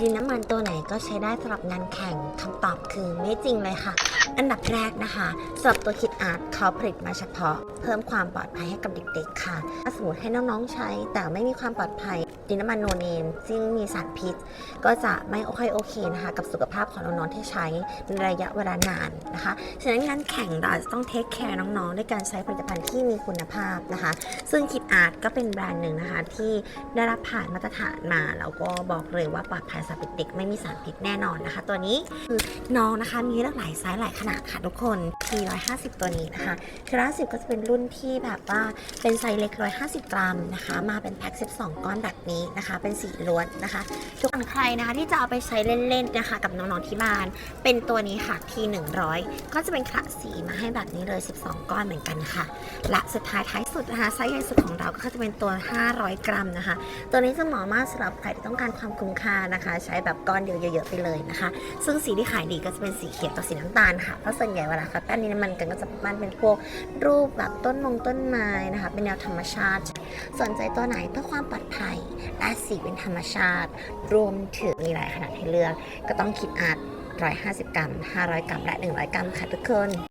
ดินน้ำมันตัวไหนก็ใช้ได้สำหรับงานแข่งคำตอบคือไม่จริงเลยค่ะ อันดับแรกนะคะสำหรับตัวคิดอาร์ตเขาผลิตมาเฉพาะ เพิ่มความปลอดภัยให้กับเด็กๆค่ะถ้าสมมติให้น้องๆใช้แต่ไม่มีความปลอดภัยดินน้ำมันโนเนมซึ่งมีสารพิษ ก็จะไม่โอเคโอเคนะคะกับสุขภาพของน้องๆที่ใช้ในระยะเวลานานนะคะฉะนั้นงานแข่งเราจจะต้องเทคแคร์น้องๆ ด้วยการใช้ผลิตภัณฑ์ที่มีคุณภาพนะคะ ซึ่งคิดอาร์ตก็เป็นแบรนด์หนึ่งนะคะที่ได้รับผ่านมาตรฐานมาแล้วก็บอกเลยว่าปลอดภัยสำหรับเด็กๆไม่มีสารพิษแน่นอนนะคะ ตัวนี้คือน้องนะคะมีหลากหลายไซส์หลายขนาดค่ะทุกคน T150 ตัวนี้นะคะ T150 ก็จะเป็นรุ่นที่แบบว่าเป็นไซส์เล็ก 150 กรัมนะคะ มาเป็นแพ็ค 12 ก้อนแบบนี้นะคะ เป็นสีล้วนนะคะ ทุกคนใครนะคะที่จะเอาไปใช้เล่นๆนะคะ กับน้องๆที่บ้าน เป็นตัวนี้ค่ะ T100 ก็จะเป็นคละสีมาให้แบบนี้เลย 12 ก้อนเหมือนกันค่ะ และสุดท้ายท้ายสุดนะคะไซส์ใหญ่สุดของเราก็จะเป็นตัว 500 กรัมนะคะ ตัวนี้จะเหมาะมากสำหรับใครที่ต้องการความคุ้มค่านะคะใช้แบบก้อนเดียวเยอะๆไปเลยนะคะ ซึ่งสีที่ขายดีก็จะเป็นสีเขียวกับสีน้ำตาลค่ะเพราะส่วนใหญ่เวลาเขาแป้นนี้มันกันก็จะมันเป็นพวกรูปแบบต้นมงต้นไม้นะคะ เป็นแนวธรรมชาติ สนใจตัวไหนเพื่อความปลอดภัยและสีเป็นธรรมชาติ รวมถึงมีหลายขนาดให้เลือก ก็ต้องคิดอาร์ต150 กรัม 500 กรัม และ 100 กรัมค่ะทุกคน